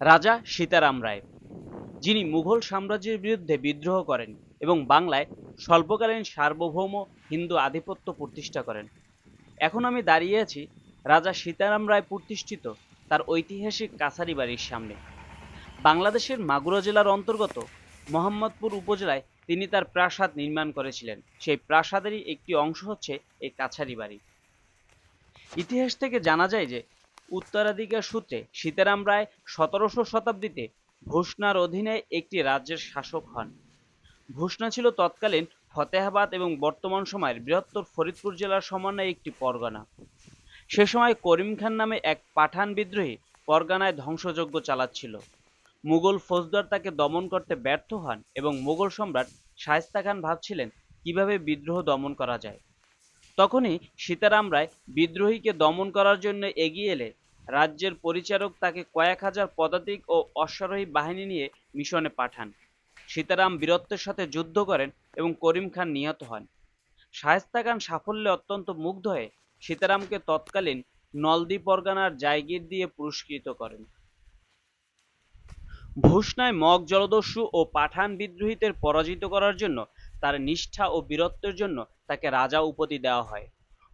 রাজা সীতারাম রায়, যিনি মুঘল সাম্রাজ্যের বিরুদ্ধে বিদ্রোহ করেন এবং বাংলায় স্বল্পকালীন সার্বভৌম হিন্দু আধিপত্য প্রতিষ্ঠা করেন। এখন আমি দাঁড়িয়ে আছি রাজা সীতারাম রায় প্রতিষ্ঠিত তার ঐতিহাসিক কাছারি বাড়ির সামনে। বাংলাদেশের মাগুরা জেলার অন্তর্গত মোহাম্মদপুর উপজেলায় তিনি তার প্রাসাদ নির্মাণ করেছিলেন। সেই প্রাসাদেরই একটি অংশ হচ্ছে এই কাছারি বাড়ি। ইতিহাস থেকে জানা যায় যে উত্তরাধিকার সূত্রে সীতারাম রায় সতেরোশো শতাব্দীতে ভূষণার অধীনে একটি রাজ্যের শাসক হন। ভূষণা ছিল তৎকালীন ফতেহাবাদ এবং বর্তমান সময়ের বৃহত্তর ফরিদপুর জেলার সমন্বয়ে একটি পরগনা। সে সময় করিম খান নামে এক পাঠান বিদ্রোহী পরগনায় ধ্বংসযজ্ঞ চালাচ্ছিল। মুঘল ফৌজদার তাকে দমন করতে ব্যর্থ হন এবং মুঘল সম্রাট শায়েস্তা খান ভাবছিলেন কীভাবে বিদ্রোহ দমন করা যায়। তখনই সীতারাম রায় বিদ্রোহীকে দমন করার জন্য এগিয়ে এলে রাজ্যের পরিচারক তাকে কয়েক হাজার পদাতিক ও অশ্বারোহী বাহিনী নিয়ে মিশনে পাঠান। সীতারাম বীরত্বের সাথে যুদ্ধ করেন এবং করিম খান নিহত হন। শায়েস্তা খান সাফল্যে অত্যন্ত মুগ্ধ হয়ে সীতারামকে তৎকালীন নলদী পরগনার জায়গির দিয়ে পুরস্কৃত করেন। ভূষণায় মগ জলদস্যু ও পাঠান বিদ্রোহীদের পরাজিত করার জন্য তার নিষ্ঠা ও বীরত্বের জন্য তাকে রাজা উপাধি দেওয়া হয়।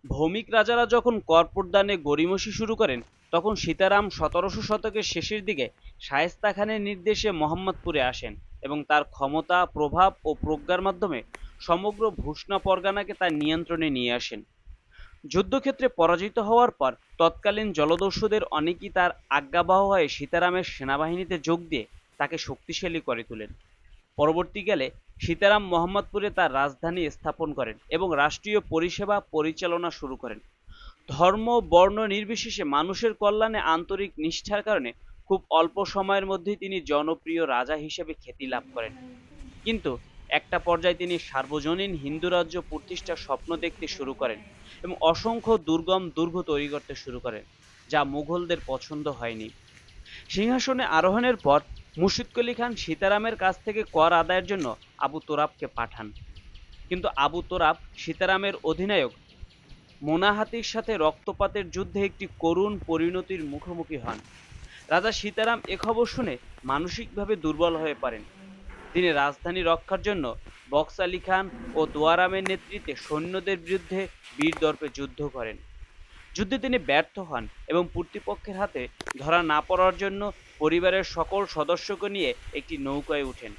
ভৌমিক রাজারা যখন কর প্রদানে গড়িমসি শুরু করেন, তখন সীতারাম সতেরোশো শতকের শেষের দিকে শায়েস্তা খানের নির্দেশে মোহাম্মদপুরে আসেন এবং তার ক্ষমতা, প্রভাব ও প্রজ্ঞার মাধ্যমে সমগ্র ভূষণা পরগানাকে তার নিয়ন্ত্রণে নিয়ে আসেন। যুদ্ধক্ষেত্রে পরাজিত হওয়ার পর তৎকালীন জলদস্যুদের অনেকেই তার আজ্ঞাবহ হয়ে সীতারামের সেনাবাহিনীতে যোগ দিয়ে তাকে শক্তিশালী করে তোলেন। পরবর্তীকালে সীতারাম মোহাম্মদপুরে তার রাজধানী স্থাপন করেন এবং রাষ্ট্রীয় পরিষেবা পরিচালনা শুরু করেন। ধর্ম, বর্ণ নির্বিশেষে মানুষের কল্যাণে আন্তরিক নিষ্ঠার কারণে খুব অল্প সময়ের মধ্যেই তিনি জনপ্রিয় রাজা হিসেবে খ্যাতি লাভ করেন। কিন্তু একটা পর্যায়ে তিনি সার্বজনীন হিন্দু রাজ্য প্রতিষ্ঠার স্বপ্ন দেখতে শুরু করেন এবং অসংখ্য দুর্গম দুর্গ তৈরি করতে শুরু করেন, যা মুঘলদের পছন্দ হয়নি। সিংহাসনে আরোহণের পর মুর্শিদকলি খান সীতারামের কাছ থেকে কর আদায়ের জন্য আবু তোরাবকে পাঠান। কিন্তু আবু তোরাব সীতারামের অধিনায়ক, মোনাহাতির সাথে রক্তপাতের যুদ্ধে একটি করুণ পরিণতির মুখোমুখি হন। রাজা সীতারাম এ খবর শুনে মানসিকভাবে দুর্বল হয়ে পড়েন। তিনি রাজধানী রক্ষার জন্য বক্স আলী খান ও দোয়ারামের নেতৃত্বে সৈন্যদের বিরুদ্ধে বীর দর্পে যুদ্ধ করেন। যুদ্ধে তিনি ব্যর্থ হন এবং প্রতিপক্ষের হাতে ধরা না পড়ার জন্য পরিবারের সকল সদস্যকে নিয়ে একটি নৌকায় উঠেন।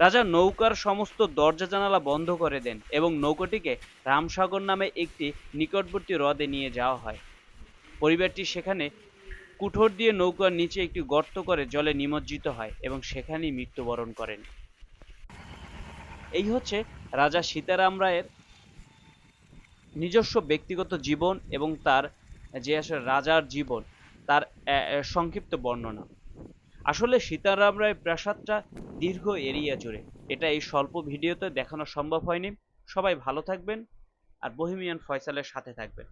রাজা নৌকার সমস্ত দরজা জানালা বন্ধ করে দেন এবং নৌকাটিকে রামসাগর নামে একটি নিকটবর্তী হ্রদে নিয়ে যাওয়া হয়। পরিবারটি সেখানে কুঠোর দিয়ে নৌকার নিচে একটি গর্ত করে জলে নিমজ্জিত হয় এবং সেখানেই মৃত্যুবরণ করেন। এই হচ্ছে রাজা সীতারাম রায়ের নিজস্ব ব্যক্তিগত জীবন এবং তার যে আসলে রাজার জীবন, তার সংক্ষিপ্ত বর্ণনা। আসলে সীতারাম রায় প্রাসাদটা দীর্ঘ এরিয়া জুড়ে। এটা এই স্বল্প ভিডিওতে দেখানো সম্ভব হয়নি। সবাই ভালো থাকবেন আর বহিমিয়ান ফয়সালের সাথে থাকবেন।